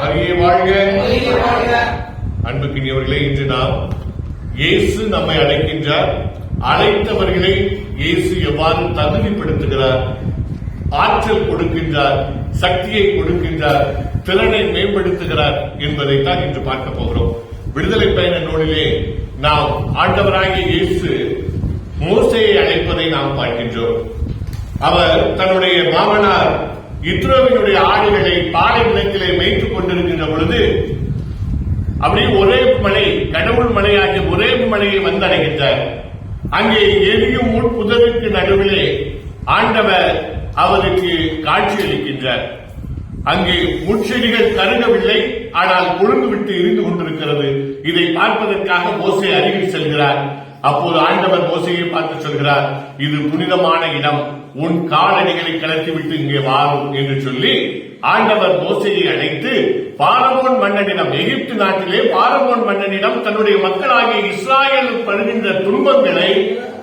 மரியே வாழ்க. அன்புக்கினியவர்களே இன்று நாம் இயேசு நம்மை அழைக்கின்றார். அழைத்தவர்களை இயேசு எவ்வாறு தகுதிப்படுத்துகிறார்? ஆற்றல் கொடுக்கின்றார் சக்தியை கொடுக்கின்றார் திறனை மேம்படுத்துகிறார் என்பதைத்தான் இன்று பார்க்க போகிறோம். விடுதலை பயண நூலிலே நாம் ஆண்டவராகிய இயேசு மோசையை அழைப்பதை நாம் பார்க்கின்றோம். அவர் தன்னுடைய மாமனார் இத்ரோவினுடைய ஆடுகளை பாலை நிலத்திலே மேய்த்துக் கொண்டிருக்கின்ற பொழுது அப்படியே ஒரே மலை கடவுள் மலையாகிய ஒரே மலையை வந்தடைகின்றார். அங்கே எரியும் முட்புதருக்கு நடுவிலே ஆண்டவர் அவருக்கு காட்சியளிக்கின்றார். அங்கே முட்செடிகள் கருகவில்லை ஆனால் கொழுந்து விட்டு இருந்து கொண்டிருக்கிறது. இதை பார்ப்பதற்காக மோசை அருகில் செல்கிறார். அப்போது ஆண்டவர் மோசையை பார்த்து சொல்கிறார் இது புனிதமான இடம். உன் காலடிகளை கலத்திவிட்டு இங்கே வாரும் என்று சொல்லி ஆண்டவர் மோசையை அழைத்து பாரமோன் மன்னனிடம் எகிப்து நாட்டிலே பாரமோன் மன்னனிடம் தன்னுடைய மக்களாகிய இஸ்ராயல் படுகின்ற துன்பங்களை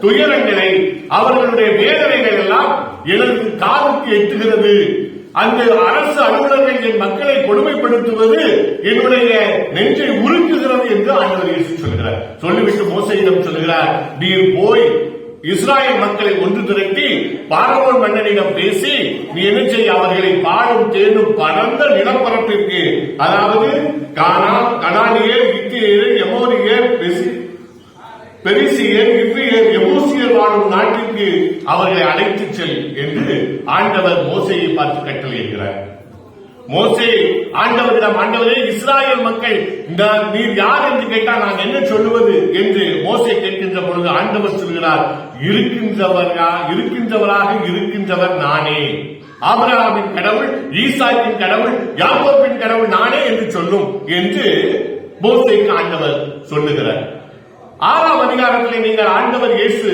துயரங்களை அவர்களுடைய வேதனைகள் எல்லாம் எனது காலுக்கு எட்டுகிறது. அந்த அரசு அலுவலர்கள் என் மக்களை கொடுமைப்படுத்துவது என்னுடைய நெஞ்சை உருக்குகிறது என்று ஆண்டவர் இயேசு சொல்கிறார் சொல்லிவிட்டு மோசையிடம் சொல்கிறார் நீர் போய் இஸ்ராயல் மக்களை ஒன்று திரட்டி பார்வோன் மன்னனிடம் பேசி நீ என்ன செய்ய அவர்களை பாடும் தேனும் பரந்த நிலப்பரப்பிற்கு அதாவது கானா கனானியர் இத்தியர் எமோரியர் பெசி- பெரிசியர் இவ்வியர் எமோசியர் வாழும் நாட்டிற்கு அவர்களை அழைத்துச் செல் என்று ஆண்டவர் மோசையை பார்த்து கட்டளையிடுகிறார். மோசே ஆண்டவரிடம் ஆண்டவரே இஸ்ராயல் மக்கள் நீர் யார் என்று கேட்டால் நான் என்ன சொல்லுவது என்று மோசை கேட்கின்ற பொழுது ஆண்டவர் சொல்கிறார் இருக்கின்றவரா இருக்கின்றவராக இருக்கின்றவர் நானே. ஆபிரகாமின் கடவுள் ஈசாக்கின் கடவுள் யாக்கோப்பின் கடவுள் நானே என்று சொல்லும் என்று மோசைக்கு ஆண்டவர் சொல்லுகிறார். ஆறாம் அதிகாரத்தில் நீங்கள் ஆண்டவர் இயேசு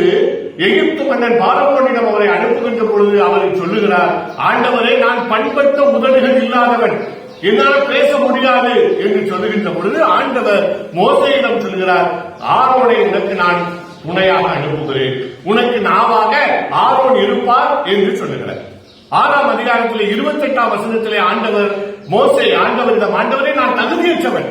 எகிப்து மன்னன் பாரவோனிடம் அவரை அனுப்புகின்ற பொழுது அவரை சொல்லுகிறார் ஆண்டவரே நான் பண்பட்ட முதல்கள் இல்லாதவன். என்னால் பேச முடியாது என்று சொல்லுகின்ற பொழுது ஆண்டவர் மோசையிடம் சொல்கிறார் ஆரோனை உனக்கு நான் துணையாக அனுப்புகிறேன். உனக்கு நாவாக ஆரோன் இருப்பார் என்று சொல்லுகிறார். ஆறாம் அதிகாரத்தில் இருபத்தி எட்டாம் வசனத்திலே ஆண்டவர் மோசை ஆண்டவரிடம் ஆண்டவரே நான் தகுதியற்றவன்.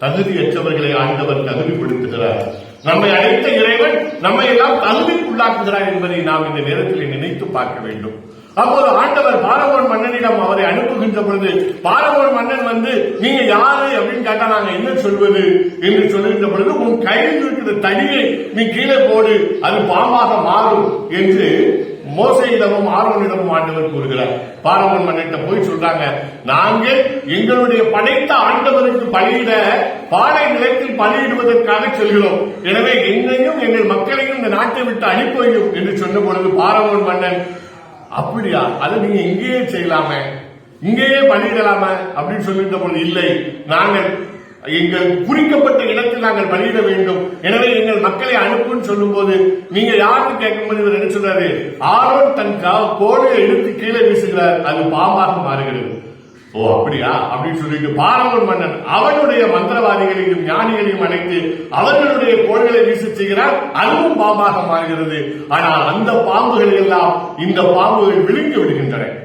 தகுதியற்றவர்களை ஆண்டவர் தகுதிப்படுத்துகிறார். நம்மை அழைத்த இறைவன் நம்மை எல்லாம் தகுதிக்குள்ளாக்குகிறார் என்பதை நாம் இந்த நேரத்தில் நினைத்து பார்க்க வேண்டும். அப்போது ஆண்டவர் பாரவோன் மன்னனிடம் அவரை அனுப்புகின்ற பொழுது பாரவோன் மன்னன் வந்து நீங்க யாரு? அப்படின்னு கேட்டா நாங்க என்ன சொல்வது? என்று சொல்லுகின்ற பொழுது உன் கையில் இருக்கிற தடியை நீ கீழே போடு அது பாம்பாக மாறும் என்று மோசையிடமும் ஆர்வனிடமும் ஆண்டவர் கூறுகிறார். பாரவன் மன்னிட்ட போய் சொல்றாங்க நாங்கள் எங்களுடைய படைத்த ஆண்டவருக்கு பலியிட பாலை நிலத்தில் பலியிடுவதற்காக செல்கிறோம். எனவே எங்களையும் எங்கள் மக்களையும் இந்த நாட்டை விட்டு அனுப்பிவையும் என்று சொன்ன பொழுது பாரவன் மன்னன் அப்படியா? அதை நீங்க இங்கேயே செய்யலாமே? இங்கேயே பலியிடலாமா? அப்படின்னு சொல்லிட்ட பொழுது இல்லை. நாங்கள் எங்கள் குறிக்கப்பட்ட இடத்தில் நாங்கள் பலியிட வேண்டும். எனவே எங்கள் மக்களை அனுப்புன்னு சொல்லும் போது நீங்க யாருக்கு கேட்கும்போது இவர் என்ன சொல்றாரு? ஆரோன் தன் கா- கோலை எடுத்து கீழே வீசுகிறார். அது பாம்பாக மாறுகிறது. ஓ அப்படியா? அப்படின்னு சொல்லிட்டு பாரம்பரிய மன்னன் அவனுடைய மந்திரவாதிகளையும் ஞானிகளையும் அழைத்து அவர்களுடைய கோள்களை வீச செய்கிறார். அதுவும் பாம்பாக மாறுகிறது. ஆனால் அந்த பாம்புகள் எல்லாம் இந்த பாம்புகள் விழுங்கி விடுகின்றன.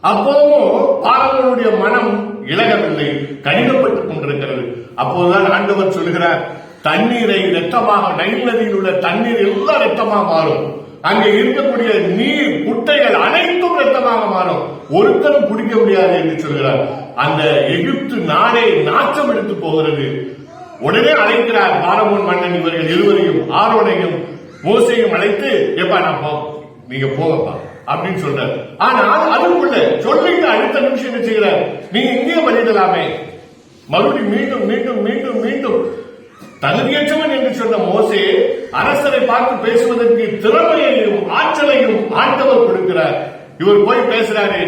அப்போதும் பாரவனுடைய மனம் கணிக்கப்பட்டுக் கொண்டிருக்கிறது. அப்போதுதான் ஆண்டவர் சொல்கிறார் தண்ணீரை ரத்தமாக நைல் நதியில் உள்ள தண்ணீர் எல்லாம் ரத்தமாக மாறும். அங்கே இருக்கக்கூடிய நீர் குட்டைகள் அனைத்தும் ரத்தமாக மாறும். ஒருத்தரும் குடிக்க முடியாது என்று சொல்கிறார். அந்த எகிப்து நாடே நாச்சம் எடுத்து போகிறது. உடனே அழைக்கிறார் பாரமோன் மன்னன் இவர்கள் இருவரையும் ஆரோனையும் மோசையும் அழைத்து எப்பா நான் போ நீங்க போங்கப்பா. அப்படின்னு சொல்றாரு. ஆனால் அதுக்குள்ள சொல்லிட்டு அடுத்த நிமிஷம் என்ன செய்யற நீங்க இங்கே பண்ணிடலாமே மறுபடியும் மீண்டும் மீண்டும் மீண்டும் மீண்டும் தகுதியற்றவன் என்று சொன்ன மோசே அரசரை பார்த்து பேசுவதற்கு திறமையையும் ஆற்றலையும் ஆண்டவர் கொடுக்கிறார். இவர் போய் பேசுறாரு.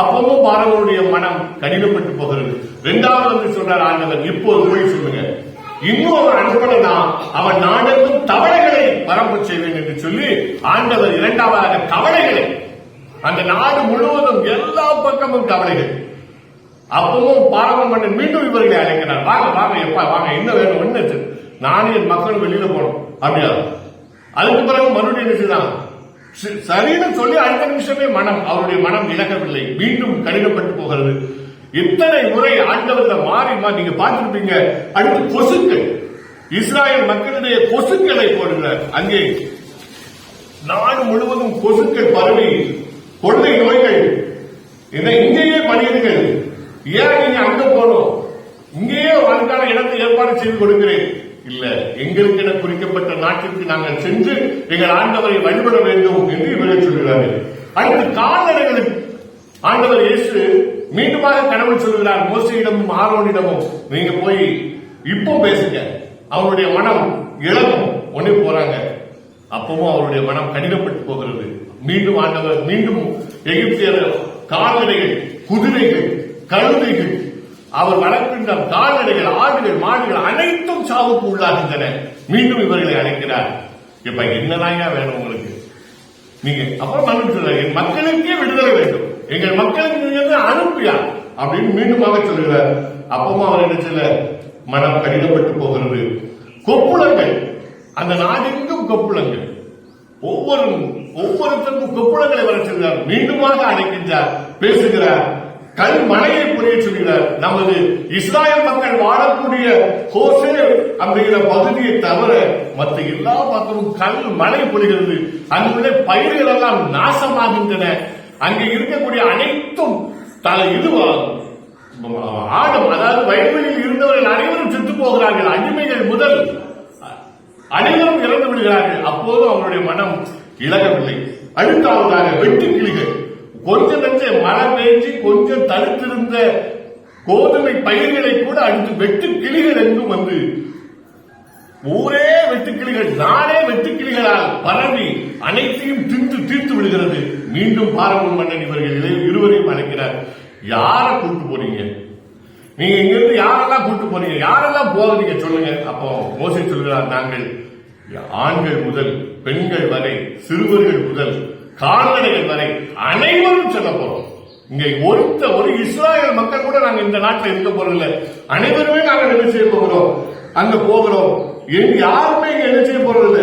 அப்பவும் பாரவனுடைய மனம் கடினப்பட்டு போகிறது. இரண்டாவது வந்து சொல்றார் ஆண்டவர் இப்போது போய் சொல்லுங்க. இன்னும் அவன் நான் அவன் நாடெங்கும் தவளைகளை பரம்பு செய்வேன் என்று சொல்லி ஆண்டவர் இரண்டாவதாக தவளைகளை அந்த நாடு முழுவதும் எல்லா பக்கமும் தவளைகள். அப்பவும் பாரம்பரம் மன்னன் மீண்டும் இவர்களை அழைக்கிறார். வாங்க வாங்க எப்பா வாங்க என்ன வேணும் என்ன நானும் என் மக்கள் வெளியில போனோம் அப்படியா? அதுக்கு பிறகு மறுபடியும் நினைச்சுதான் சரின்னு சொல்லி அடுத்த நிமிஷமே மனம் அவருடைய மனம் இழக்கவில்லை. மீண்டும் கடினப்பட்டு போகிறது. இத்தனை முறை ஆண்டவர்ல மாறி மாறி நீங்க பார்த்திருப்பீங்க. அடுத்து கொசுக்கள். இஸ்ராயல் மக்களுடைய கொசுக்களை போடுகிறார். அங்கே நாடு முழுவதும் கொசுக்கள் பரவி கொள்ளை நோய்கள். இதை இங்கேயே பண்ணிடுங்கள் ஏன் நீங்க அங்க போனோம்? இங்கேயே அதற்கான இடத்தை ஏற்பாடு செய்து கொடுக்கிறேன். இல்ல எங்களுக்கு என குறிக்கப்பட்ட நாட்டிற்கு நாங்கள் சென்று எங்கள் ஆண்டவரை வழிபட வேண்டும் என்று இவர்கள் சொல்கிறார்கள். அடுத்து கால்நடைகளுக்கு ஆண்டவர் இயேசு மீண்டுமாக கடவுள் சொல்கிறார் மோசையிடமும் ஆரோனிடமும் நீங்க போய் இப்போ பேசுங்க. அவருடைய மனம் இழக்கும் ஒண்ணு போறாங்க. அப்பவும் அவருடைய மனம் கடினப்பட்டு போகிறது. மீண்டும் ஆண்டவர் மீண்டும் எகிப்தியர் கால்நடைகள் குதிரைகள் கழுதைகள் அவர் வளர்க்கின்ற கால்நடைகள் ஆடுகள் மாடுகள் அனைத்தும் சாவுக்கு உள்ளாகின்றன. மீண்டும் இவர்களை அழைக்கிறார். இப்ப என்னதாங்க வேணும் உங்களுக்கு? நீங்க அப்புறம் மன்னிப்பு என் மக்களுக்கே விடுதலை வேண்டும். எங்கள் மக்களுக்கு நீங்க அனுப்பியா? அப்படின்னு மீண்டுமாக சொல்லுகிறார் அப்பமா அவர் என்ன சொல்ல மனம் கடினப்பட்டு போகிறது. கொப்புளங்கள். அந்த நாடெங்கும் கொப்புளங்கள். ஒவ்வொரு ஒவ்வொருத்தருக்கும் கொப்புளங்களை வர சொல்கிறார். மீண்டுமாக அடைக்கின்றார் பேசுகிறார். கல் மலையை புரிய சொல்கிறார். நமது இஸ்ராயல் மக்கள் வாழக்கூடிய ஹோசே அப்படிங்கிற பகுதியை தவிர மற்ற எல்லா பக்கமும் கல் மழை பொழிகிறது. அங்குள்ள பயிர்கள் எல்லாம் நாசமாகின்றன. அங்கே இருக்கக்கூடிய அனைத்தும் தலை இதுவாகும். ஆடும் அதாவது வயல்வெளியில் இருந்தவர்கள் அனைவரும் செத்து போகிறார்கள். அடிமைகள் முதல் அனைவரும் இறந்து விடுகிறார்கள். அப்போது அவருடைய மனம் இழகவில்லை அடுத்தாவதாக வெட்டுக்கிளிகள் கொஞ்சம் நஞ்ச மழை பெய்ஞ்சு கொஞ்சம் தடுத்திருந்த கோதுமை பயிர்களை கூட அடுத்து வெட்டு கிளிகள் எங்கும் வந்து ஊரே வெட்டுக்கிளிகள் நானே வெட்டுக்கிளிகளால் பரவி அனைத்தையும் தின்று தீர்த்து விடுகிறது. மீண்டும் பாரம்பரிய மன்னன் இவர்கள் இதை இருவரையும் அழைக்கிறார். யாரை கூட்டு போறீங்க? நீங்க இங்கிருந்து யாரெல்லாம் கூட்டு போறீங்க? யாரெல்லாம் போகிறீங்க சொல்லுங்க. அப்போ மோசி சொல்கிறார் நாங்கள் ஆண்கள் முதல் பெண்கள் வரை சிறுவர்கள் முதல் கால்நடைகள் வரை அனைவரும் செல்ல போறோம். இங்க ஒருத்த ஒரு இஸ்ராயல் மக்கள் கூட நாங்க இந்த நாட்டில் இருக்க போறதில்ல அனைவருமே நாங்கள் என்ன செய்ய போகிறோம்? அங்க போகிறோம். யாருமே இங்க என்ன செய்ய போறதில்ல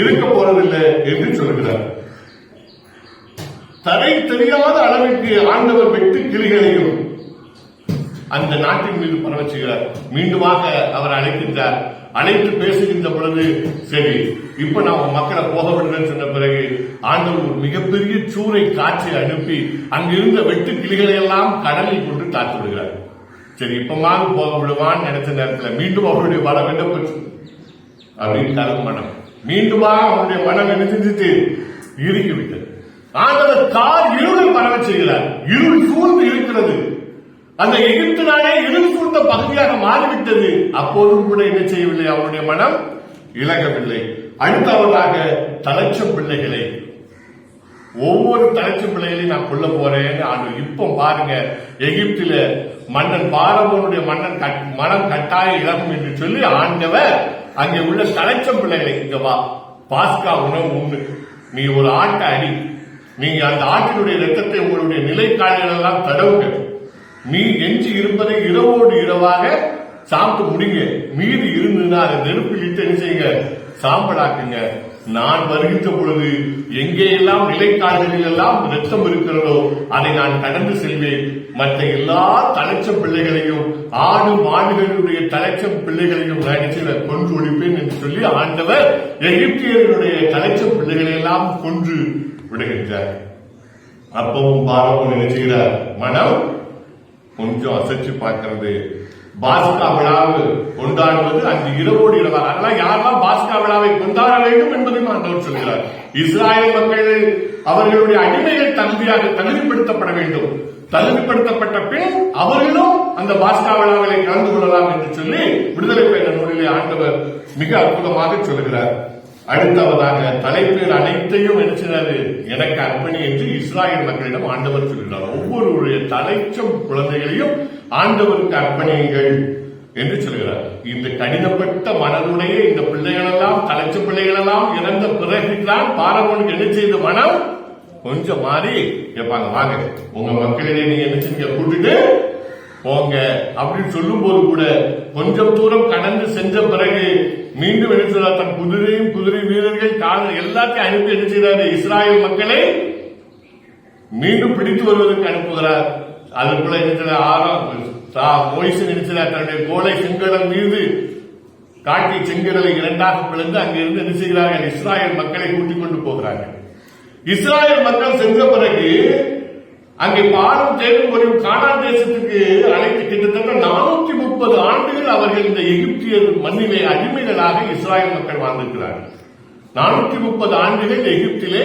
இருக்க போறதில்லை என்று சொல்கிறார். தரை தெரியாத அளவிற்கு ஆண்டவர் வெட்டு கிளிகளையும் அந்த நாட்டின் மீது பரவ செய்கிறார் மீண்டுமாக அவர் அழைக்கின்றார். அழைத்து பேசுகின்ற பொழுது சரி இப்ப நான் மக்களை போக விடுறேன்னு சொன்ன பிறகு ஆண்டவர் ஒரு மிகப்பெரிய சூறை காட்சி அனுப்பி அங்கிருந்த வெட்டு கிளிகளை எல்லாம் கடலில் கொண்டு தாத்து விடுகிறார். சரி இப்பமாக போக விடுவான்னு நினைச்ச நேரத்தில் மீண்டும் அவருடைய வளம் என்ன போச்சு அப்படின்னு கரும் மனம். மீண்டுமாக அவருடைய மனம் என்ன செஞ்சுட்டு இறுக்கி ஆண்டவர் கார் இருளை பரவ செய்கிறார். இருள் சூழ்ந்து இருக்கிறது. அந்த எகிப்து நாடே இருள் சூழ்ந்த பகுதியாக மாறிவிட்டது. அப்போதும் கூட என்ன செய்யவில்லை? அவருடைய மனம் இழகவில்லை அடுத்தவராக தலைச்சம் பிள்ளைகளை ஒவ்வொரு தலைச்சம் பிள்ளைகளையும் நான் கொல்ல போறேன்னு ஆண்டு இப்போ பாருங்க எகிப்தில மன்னன் பாரபோனுடைய மன்னன் கட்- மனம் கட்டாய இழக்கும் என்று சொல்லி ஆண்டவர் அங்கே உள்ள தலைச்சம் பிள்ளைகளை இங்க வா பாஸ்கா உணவு உண்டு. நீ ஒரு ஆட்டை அடி. நீங்க அந்த ஆட்டினுடைய ரத்தத்தை உங்களுடைய நிலைக்கால்கள் எல்லாம் தடவுங்க நீ எஞ்சி இருப்பதை இரவோடு இரவாக சாப்பிட்டு முடிங்க. மீதி இருந்ததுன்னா அதை நெருப்பில் இட்டு என்ன செய்யுங்க? சாம்பலாக்குங்க. நான் வருகின்ற பொழுது எங்கேயெல்லாம் எல்லாம் எல்லாம் ரத்தம் இருக்கிறதோ அதை நான் கடந்து செல்வேன். மற்ற எல்லா தலைச்சம் பிள்ளைகளையும் ஆடு மாடுகளுடைய தலைச்சம் பிள்ளைகளையும் நான் கொன்று ஒழிப்பேன் என்று சொல்லி ஆண்டவர் எகிப்தியர்களுடைய தலைச்சம் பிள்ளைகளை எல்லாம் கொன்று விடுகின்றார். அப்பவும் பாரவும் என்ன செய்கிறார் மனம் கொஞ்சம் அசைச்சு பார்க்கிறது. பாஸ்கா விழாவை கொண்டாடுவது அங்கு இரவோடு இரவா அதெல்லாம் யாரெல்லாம் பாஸ்கா விழாவை கொண்டாட வேண்டும் என்பதையும் ஆண்டவர் சொல்கிறார். இஸ்ராயல் மக்கள் அவர்களுடைய அடிமைகள் தகுதியாக தகுதிப்படுத்தப்பட வேண்டும். தகுதிப்படுத்தப்பட்ட பின் அவர்களும் அந்த பாஸ்கா விழாவிலே கலந்து கொள்ளலாம் என்று சொல்லி விடுதலை பயண நூலிலே ஆண்டவர் மிக அற்புதமாக சொல்கிறார். அடுத்தவதாக தலைப்பேர் அனைத்தையும் நினைச்சது எனக்கு அர்ப்பணி என்று இஸ்ராயல் மக்களிடம் ஆண்டவர் சொல்கிறார். ஒவ்வொருவருடைய தலைச்சம் குழந்தைகளையும் ஆண்டவருக்கு அர்ப்பணியுங்கள் என்று சொல்கிறார். இந்த கடினப்பட்ட மனதுடைய இந்த பிள்ளைகளெல்லாம் தலைச்ச பிள்ளைகளெல்லாம் இறந்த பிறகுதான் பாரவனுக்கு என்ன செய்த மனம் கொஞ்சம் மாறி கேட்பாங்க. வாங்க உங்க மக்களிடையே நீங்க என்ன செஞ்சீங்க கூட்டிட்டு போங்க. அப்படின்னு சொல்லும் போது கூட கொஞ்சம் தூரம் கடந்து சென்ற பிறகு மீண்டும் என்ன செய்தார் தன் குதிரையும் குதிரை வீரர்கள் காதல் எல்லாத்தையும் அனுப்பி என்ன செய்தார் இஸ்ராயல் மக்களை மீண்டும் பிடித்து வருவதற்கு அனுப்புகிறார். அதுக்குள்ள நினைச்சார் ஆறாம் மொய்சு நினைச்சார் தன்னுடைய கோலை செங்கடல் மீது காட்டி செங்கடலை இரண்டாக பிளந்து அங்கிருந்து என்ன செய்கிறார்கள்? இஸ்ராயல் மக்களை கூட்டிக் கொண்டு போகிறார்கள். இஸ்ராயல் மக்கள் சென்ற பிறகு அங்கே பாலும் தேடும் வரும் கானா தேசத்துக்கு அழைத்து கிட்டத்தட்ட நானூத்தி முப்பது ஆண்டுகள் அவர்கள் இந்த எகிப்திய மண்ணிலே அடிமைகளாக இஸ்ராயல் மக்கள் வாழ்ந்திருக்கிறார்கள். நானூத்தி முப்பது ஆண்டுகள் எகிப்திலே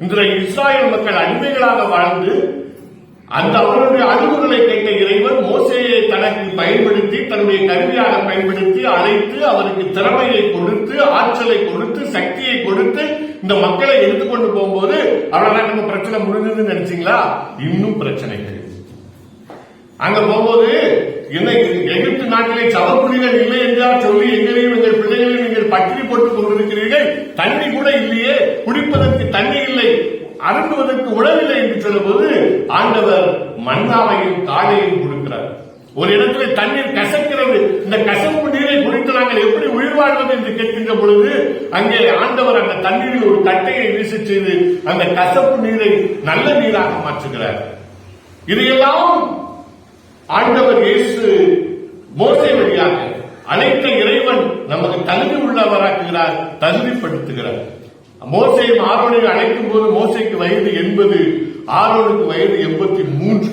இன்றைய இஸ்ராயல் மக்கள் அடிமைகளாக வாழ்ந்து அந்த அவருடைய அறிவுகளை கேட்ட இறைவன் மோசையை தனக்கு பயன்படுத்தி தன்னுடைய கருவியாக பயன்படுத்தி அழைத்து அவருக்கு திறமையை கொடுத்து ஆற்றலை கொடுத்து சக்தியை கொடுத்து இந்த மக்களை எடுத்துக்கொண்டு போகும்போது அவ்வளவுதான் நம்ம பிரச்சனை முடிஞ்சதுன்னு நினைச்சீங்களா? இன்னும் பிரச்சனைகள். அங்க போகும்போது என்ன எகிப்து நாட்டிலே சவப்புலிகள் இல்லை என்றால் சொல்லி எங்களையும் எங்கள் பிள்ளைகளையும் நீங்கள் பட்டினி போட்டுக் கொண்டிருக்கிறீர்கள். தண்ணி கூட இல்லையே குடிப்பதற்கு தண்ணி இல்லை அருந்துவதற்கு உணவில்லை என்று சொல்லும்போது ஆண்டவர் மன்னாவையும் தாடையும் கொடுக்கிறார். ஒரு இடத்துல தண்ணீர் கசக்கிறது இந்த கசப்பு நீரை குறித்து நாங்கள் எப்படி உயிர் வாழ்வது என்று கேட்கின்ற பொழுது அங்கே ஆண்டவர் அந்த தண்ணீரில் ஒரு கட்டையை வீசி செய்து அந்த கசப்பு நீரை நல்ல நீராக மாற்றுகிறார். இதையெல்லாம் ஆண்டவர் இயேசு மோசை வழியாக அனைத்த இறைவன் நமக்கு தகுதி உள்ளவராக்குகிறார் தகுதிப்படுத்துகிறார். மோசையும் ஆரோனையும் அழைக்கும் போது மோசைக்கு வயது எண்பது ஆரோனுக்கு வயது எண்பத்தி மூன்று.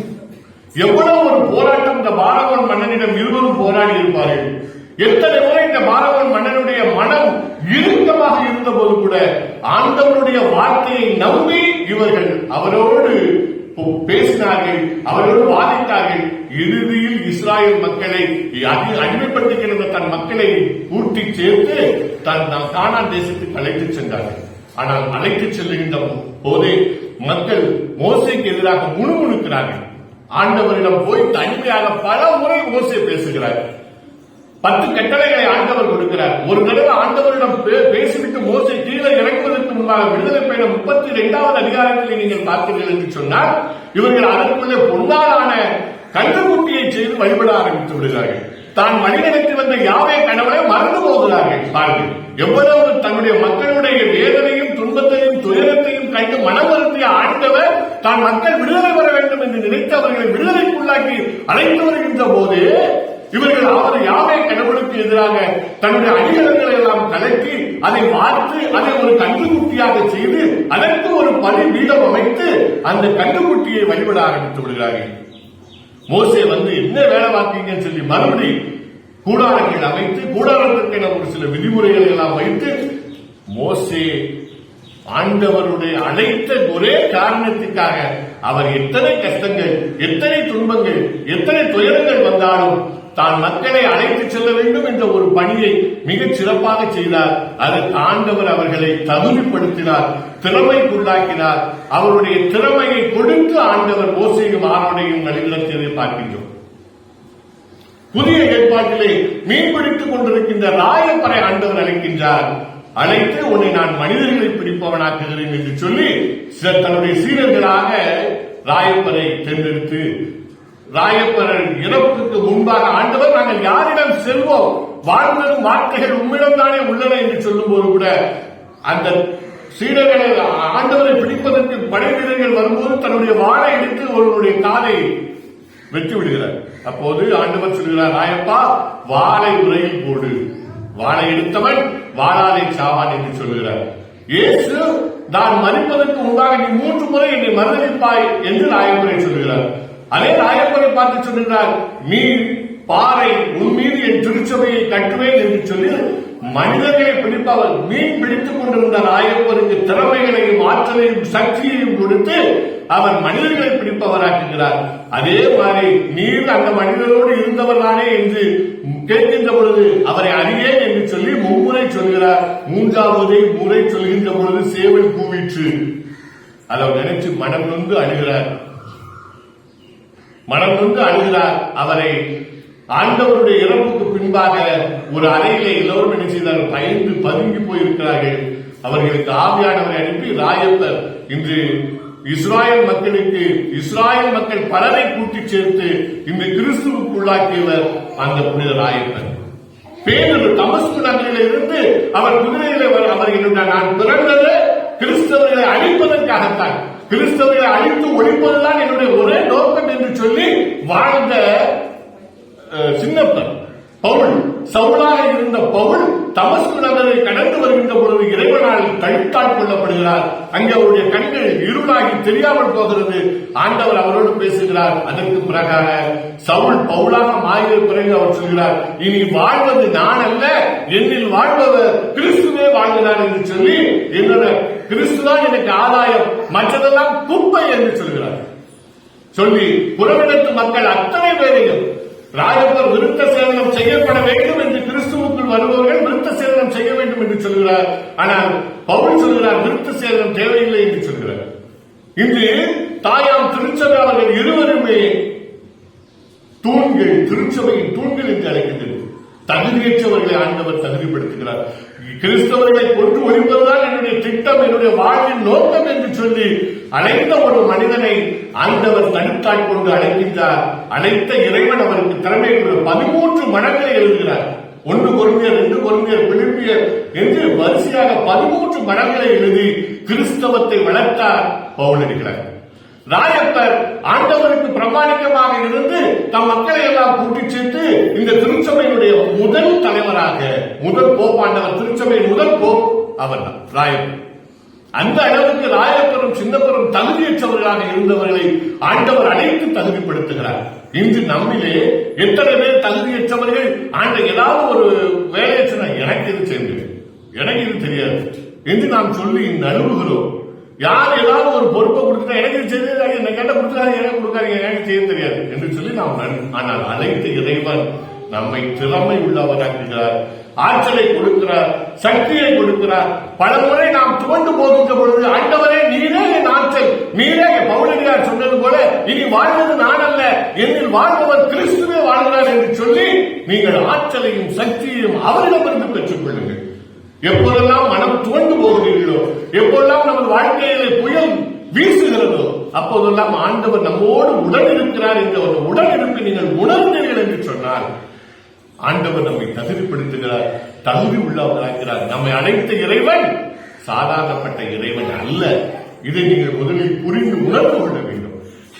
எவ்வளவு ஒரு போராட்டம் இந்த பாரவன் மன்னனிடம் இருவரும் போராடி இருப்பார்கள்? எத்தனை முறை இந்த பாரவன் மன்னனுடைய மனம் இறுக்கமாக இருந்த போது கூட ஆண்டவனுடைய வார்த்தையை நம்பி இவர்கள் அவரோடு பேசினார்கள் அவரோடு வாதித்தார்கள் இறுதியில் இஸ்ராயல் மக்களை அடி தன் மக்களை கூட்டி சேர்த்து தன் கானான் தேசத்துக்கு அழைத்துச் சென்றார்கள். ஆனால் அழைத்து செல்லுகின்ற போதே மக்கள் மோசைக்கு எதிராக முணுமுணுக்கிறார்கள். ஆண்டவரிடம் போய் தனிமையாக பல முறை மோசை பேசுகிறார். பத்து கட்டளைகளை ஆண்டவர் கொடுக்கிறார். ஒரு தடவை ஆண்டவரிடம் பேசிவிட்டு மோசை கீழே இறங்குவதற்கு முன்பாக விடுதலை பயணம் முப்பத்தி இரண்டாவது அதிகாரத்தில் நீங்கள் பார்த்தீர்கள் என்று சொன்னால் இவர்கள் அதற்குள்ளே பொன்னாலான கல்லுக்குட்டியை செய்து வழிபட ஆரம்பித்து விடுகிறார்கள். தான் வழிநடத்தி வந்த யாவே கணவனை மறந்து போகிறார்கள். பாருங்கள் எவ்வளவு தன்னுடைய மக்களுடைய வேதனையும் துன்பத்தையும் துயரத்தையும் கண்டு மனவருத்திய ஆண்டவர் தான் மக்கள் விடுதலை பெற வேண்டும் என்று நினைத்து அவர்களை விடுதலைக்குள்ளாக்கி அழைத்து வருகின்ற போது இவர்கள் அவர் யாரை கடவுளுக்கு எதிராக தன்னுடைய அணிகலங்களை எல்லாம் கலக்கி அதை பார்த்து அதை ஒரு கண்டுகுட்டியாக செய்து அதற்கு ஒரு பணி வீடம் அமைத்து அந்த கண்டுகுட்டியை வழிபட ஆரம்பித்து விடுகிறார்கள் மோசே வந்து என்ன வேலை பார்த்தீங்கன்னு சொல்லி மறுபடி கூடாரங்கள் அமைத்து கூடாரத்திற்கு ஒரு சில விதிமுறைகளை எல்லாம் வைத்து மோசே ஆண்டவருடைய அழைத்த ஒரே காரணத்துக்காக அவர் எத்தனை கஷ்டங்கள் எத்தனை துன்பங்கள் எத்தனை துயரங்கள் வந்தாலும் தான் மக்களை அழைத்து செல்ல வேண்டும் என்ற ஒரு பணியை மிகச் சிறப்பாக செய்தார். அதற்கு ஆண்டவர் அவர்களை தகுதிப்படுத்தினார் திறமைக்குள்ளாக்கினார். அவருடைய திறமையை கொடுத்து ஆண்டவர் ஓசையும் ஆரோடையும் வழிநடத்தியதை பார்க்கின்றோம். புதிய ஏற்பாட்டிலே மீன்பிடித்துக் கொண்டிருக்கின்ற ராயப்பறை ஆண்டவர் அழைக்கின்றார். அழைத்து உன்னை நான் மனிதர்களை பிடிப்பவனாக்குகிறேன் என்று சொல்லி தன்னுடைய சீரர்களாக ராயப்பரை தேர்ந்தெடுத்து ராயப்பரன் இறப்புக்கு முன்பாக ஆண்டவர் நாங்கள் யாரிடம் செல்வோம்? வாழ்ந்ததும் வார்த்தைகள் உம்மிடம் தானே உள்ளன என்று சொல்லும் போது கூட அந்த சீடர்களை ஆண்டவரை பிடிப்பதற்கு படை வீரர்கள் வரும்போது தன்னுடைய வாழை எடுத்து ஒருவருடைய காலை வெற்றி விடுகிறார். அப்போது ஆண்டவர் சொல்கிறார் ராயப்பா வாழை உரையில் போடு. வாழை எடுத்தவன் வாழாலை சாவான் என்று சொல்கிறார் இயேசு நான் மறிப்பதற்கு முன்பாக நீ மூன்று முறை என்னை மரணிப்பாய் என்று நாயப்பரை சொல்கிறார் அதே நாயப்பரை பார்த்து சொல்கிறார் நீ பாறை உன் மீது என் திருச்சபையை கட்டுவேன் என்று சொல்லி மனிதர்களை பிடிப்பவர் மீன் பிடித்துக் கொண்டிருந்த நாயப்பருக்கு திறமைகளையும் ஆற்றலையும் சக்தியையும் கொடுத்து அவர் மனிதர்களை பிடிப்பவராக்குகிறார். அதே மாதிரி நீர் அந்த மனிதரோடு இருந்தவர் தானே என்று கேட்கின்ற பொழுது அவரை அறியேன் என்று சொல்லி சொல்லுகிறார் மூன்றாவதை முறை சொல்கின்ற பொழுது சேவல் கூவிற்று அதை நினைச்சு மனம் நொந்து அழுகிறார். மனம் நொந்து அழுகிறார். அவரை ஆண்டவருடைய இறப்புக்கு பின்பாக ஒரு அறையிலே எல்லோரும் என்ன செய்தார்கள்? பயந்து பதுங்கி போயிருக்கிறார்கள். அவர்களுக்கு ஆவியானவரை அனுப்பி ராயப்பர் இன்று இஸ்ராயல் மக்களுக்கு இஸ்ராயல் மக்கள் பலரை கூட்டி சேர்த்து இந்த கிறிஸ்துவுக்குள்ளாக்கியவர் அந்த புனித ராயப்பர். பேரர் தமஸ்கு நகரில் இருந்து அவர் குதிரையில அவர் இருந்தார் நான் பிறந்தது கிறிஸ்தவர்களை அழிப்பதற்காகத்தான். கிறிஸ்தவர்களை அழித்து ஒழிப்பதுதான் என்னுடைய ஒரே நோக்கம் என்று சொல்லி வாழ்ந்த அஹ், சின்னப்பன் பவுல் சவுலாக இருந்த பவுல் தமஸ்கு நகரை கடந்து வருகின்ற பொழுது இறைவனால் கழுத்தால் கொள்ளப்படுகிறார் அங்கே அவருடைய கண்கள் இருளாகி தெரியாமல் போகிறது. ஆண்டவர் அவரோடு பேசுகிறார். அதற்கு பிறகாக சவுல் பவுலாக மாறிய பிறகு அவர் சொல்கிறார் இனி வாழ்வது நான் அல்ல என்னில் வாழ்பவர் கிறிஸ்துவே வாழ்கிறார் என்று சொல்லி என்னோட கிறிஸ்துதான் எனக்கு ஆதாயம் மற்றதெல்லாம் குப்பை என்று சொல்கிறார். சொல்லி புறவிடத்து மக்கள் அத்தனை பேரையும் ராயப்பர் விருத்த சேதனம் செய்யப்பட வேண்டும் என்று கிறிஸ்துவுக்குள் வருபவர்கள் விருத்த சேதனம் செய்ய வேண்டும் என்று சொல்கிறார். ஆனால் பவுல் சொல்கிறார் விருத்த சேதனம் தேவையில்லை என்று சொல்கிறார். இன்று தாயாம் திருச்சபையாளர்கள் இருவருமே தூண்கள் திருச்சபையின் தூண்கள் என்று அழைக்கின்றனர். தகுதியற்றவர்களை ஆண்டவர் தகுதிப்படுத்துகிறார். கிறிஸ்தவர்களை கொண்டு ஒழிப்பதுதான் என்னுடைய திட்டம் என்னுடைய வாழ்வின் நோக்கம் என்று சொல்லி அழைத்த ஒரு மனிதனை ஆண்டவர் தனித்தாய் கொண்டு அழைக்கின்றார். அழைத்த இறைவன் அவருக்கு திறமை கொண்டு பதிமூன்று மடங்களை எழுதுகிறார். ஒன்று பொறுமையர் ரெண்டு பொறுமையர் பிழிப்பியர் என்று வரிசையாக பதிமூன்று மடங்களை எழுதி கிறிஸ்தவத்தை வளர்த்தார் பவுலடிக்கிறார் ராயப்பர் ஆண்டவருக்கு பிரமாணிக்கமாக இருந்து தம் மக்களை எல்லாம் கூட்டிச் சேர்த்து இந்த திருச்சபையினுடைய முதல் தலைவராக முதல் போப்பாண்டவர் திருச்சபையின் முதல் போப் அவர்தான் ராயப்பர். அந்த அளவுக்கு ராயப்பரும் சின்னப்பரும் தகுதியற்றவர்களாக இருந்தவர்களை ஆண்டவர் அனைத்து தகுதிப்படுத்துகிறார். இன்று நம்மிலே எத்தனை பேர் தகுதியற்றவர்கள்? ஆண்ட ஏதாவது ஒரு வேலையை எனக்கு இது சேர்ந்து எனக்கு இது தெரியாது? என்று நாம் சொல்லி நழுவுகிறோம். யார் ஏதாவது ஒரு பொறுப்பை கொடுத்தா எனக்கு இது தெரியாது என்ன கேட்ட கொடுத்தாரு எனக்கு கொடுக்காதீங்க எனக்கு செய்ய தெரியாது என்று சொல்லி நாம் ஆனால் அனைத்து இறைவன் நம்மை திறமை உள்ளவராக்குகிறார் ஆற்றலை கொடுக்கிறார் சக்தியை கொடுக்கிறார். பல முறை நாம் துவண்டு போகின்ற பொழுது ஆண்டவரே நீரே என் ஆற்றல் நீரே என் பவுலடியார் சொன்னது போல இனி வாழ்வது நான் அல்ல என்னில் வாழ்பவர் கிறிஸ்துவே வாழ்கிறார் என்று சொல்லி நீங்கள் ஆற்றலையும் சக்தியையும் அவரிடமிருந்து பெற்றுக் கொள்ளுங்கள் எப்பொழுதெல்லாம் மனம் துவண்டு போகிறீர்களோ எப்போதெல்லாம் நமது வாழ்க்கையிலே புயல் வீசுகிறதோ அப்போதெல்லாம் ஆண்டவர் நம்மோடு உடன் இருக்கிறார் என்ற ஒரு உடன் இருப்பை நீங்கள் உணர்ந்தீர்கள் என்று சொன்னால் ஆண்டவர் நம்மை தகுதிப்படுத்துகிறார் தகுதி உள்ளவராகிறார் நம்மை அழைத்த இறைவன் சாதாரணப்பட்ட இறைவன் அல்ல. இதை நீங்கள் முதலில் புரிந்து உணர்ந்து கொள்ள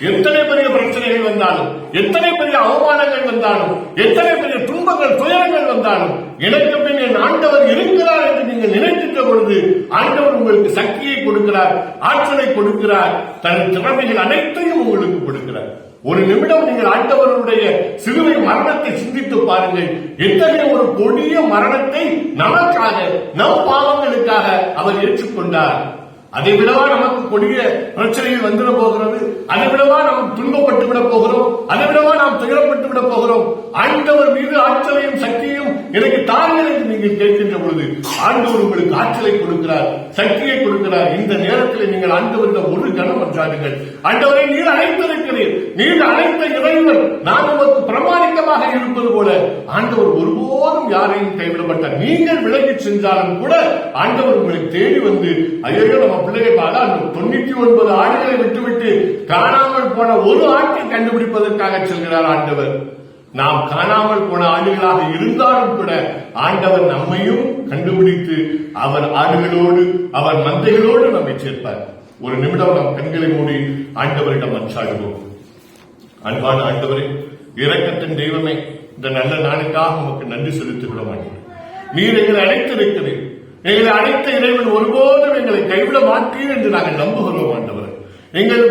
எத்தனை பெரிய பிரச்சனைகள் வந்தாலும் எத்தனை பெரிய அவமானங்கள் வந்தாலும் எத்தனை பெரிய துன்பங்கள் துயரங்கள் வந்தாலும் எனக்கு பின் என் ஆண்டவர் இருக்கிறார் என்று நீங்கள் நினைக்கின்ற பொழுது ஆண்டவர் உங்களுக்கு சக்தியை கொடுக்கிறார் ஆற்றலை கொடுக்கிறார் தன் திறமைகள் அனைத்தையும் உங்களுக்கு கொடுக்கிறார். ஒரு நிமிடம் நீங்கள் ஆண்டவருடைய சிறுவை மரணத்தை சிந்தித்து பாருங்கள். எத்தகைய ஒரு கொடிய மரணத்தை நமக்காக நம் பாவங்களுக்காக அவர் ஏற்றுக்கொண்டார். அதை விடவா நமக்கு கொடிய பிரச்சனைகள் வந்துட போகிறது? அதை விடவா நாம் துன்பப்பட்டு விட போகிறோம்? அதை விடவா நாம் துயரப்பட்டு விட போகிறோம்? ஆண்டவர் மீது ஆற்றலையும் சக்தியும் எனக்கு தாங்கள் என்று நீங்கள் கேட்கின்ற பொழுது ஆண்டவர் உங்களுக்கு ஆற்றலை கொடுக்கிறார் சக்தியை கொடுக்கிறார். இந்த நேரத்தில் நீங்கள் ஆண்டவரிடம் ஒரு கணம் என்றார்கள் ஆண்டவரை நீர் அழைத்திருக்கிறீர். நீர் அழைத்த இறைவன் நான் உமக்கு பிரமாணிக்கமாக இருப்பது போல ஆண்டவர் ஒருபோதும் யாரையும் கைவிடப்பட்டார் நீங்கள் விலகி சென்றாலும் கூட ஆண்டவர் உங்களை தேடி வந்து ஐயோ நம்ம பிள்ளையை பார்த்தா அந்த தொண்ணூத்தி ஒன்பது ஆடுகளை விட்டுவிட்டு காணாமல் போன ஒரு ஆட்டை கண்டுபிடிப்பதற்காக செல்கிறார் ஆண்டவர். நாம் காணாமல் போன ஆடுகளாக இருந்தாலும் கூட ஆண்டவர் நம்மையும் கண்டுபிடித்து அவர் ஆடுகளோடு அவர் மந்தைகளோடு நம்மை சேர்ப்பார். ஒரு நிமிடம் நம் கண்களை மூடி ஆண்டவரிடம் மன்றாடுவோம். அன்பான ஆண்டவரே இரக்கத்தின் தெய்வமே இந்த நல்ல நாளுக்காக உமக்கு நன்றி செலுத்திவிட மாட்டேன் நீர் எங்களை அழைத்திருக்கிறேன் எங்களை அழைத்த இறைவன் ஒருபோதும் எங்களை கைவிட மாட்டீர் என்று நாங்கள் நம்புகிறோம் ஆண்டவர். எங்கள்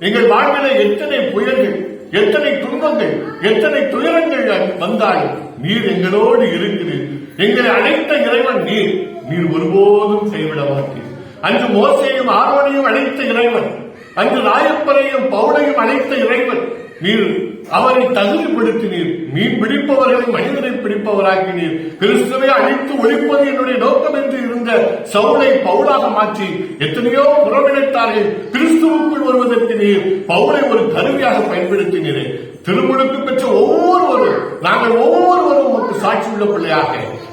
எங்கள் வாழ்வில எத்தனை புயல்கள் எத்தனை துன்பங்கள் எத்தனை துயரங்கள் வந்தாலும் நீர் எங்களோடு இருக்கிறீர். எங்களை அழைத்த இறைவன் நீர். நீர் ஒருபோதும் கைவிட மாட்டீர். அன்று மோசையும் ஆரோனையும் அழைத்த இறைவன் அன்று ராயப்பரையும் பவுனையும் அழைத்த இறைவன் நீர் அவரை தகுதிப்படுத்தினீர். மீன் பிடிப்பவர்களை மனிதனை பிடிப்பவராக்கினீர். கிறிஸ்துவை அழித்து ஒழிப்பது என்னுடைய நோக்கம் என்று இருந்த சவுளை பவுலாக மாற்றி எத்தனையோ புறவினைத்தார்கள். கிறிஸ்துவுக்குள் வருவதற்கு நீர் பவுலை ஒரு கருவியாக பயன்படுத்தினீரே. திருமுழுக்கு பெற்ற ஒவ்வொருவரும் நாங்கள் ஒவ்வொருவரும் உங்களுக்கு சாட்சி உள்ள பிள்ளையாக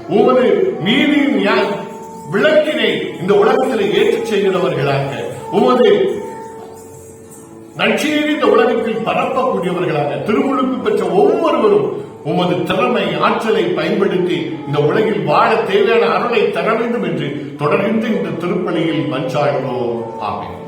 உமது நீதியின் விளக்கினை இந்த உலகத்தில் ஏற்றுச் செய்கிறவர்களாக உமது நற்செய்தி இந்த உலகத்தில் பரப்பக்கூடியவர்களாக திருமுழுக்கு பெற்ற ஒவ்வொருவரும் உமது திறமை ஆற்றலை பயன்படுத்தி இந்த உலகில் வாழ தேவையான அருளை தர வேண்டும் என்று தொடர்ந்து இந்த திருப்பலியில் மன்றாடுவோம். ஆமேன்.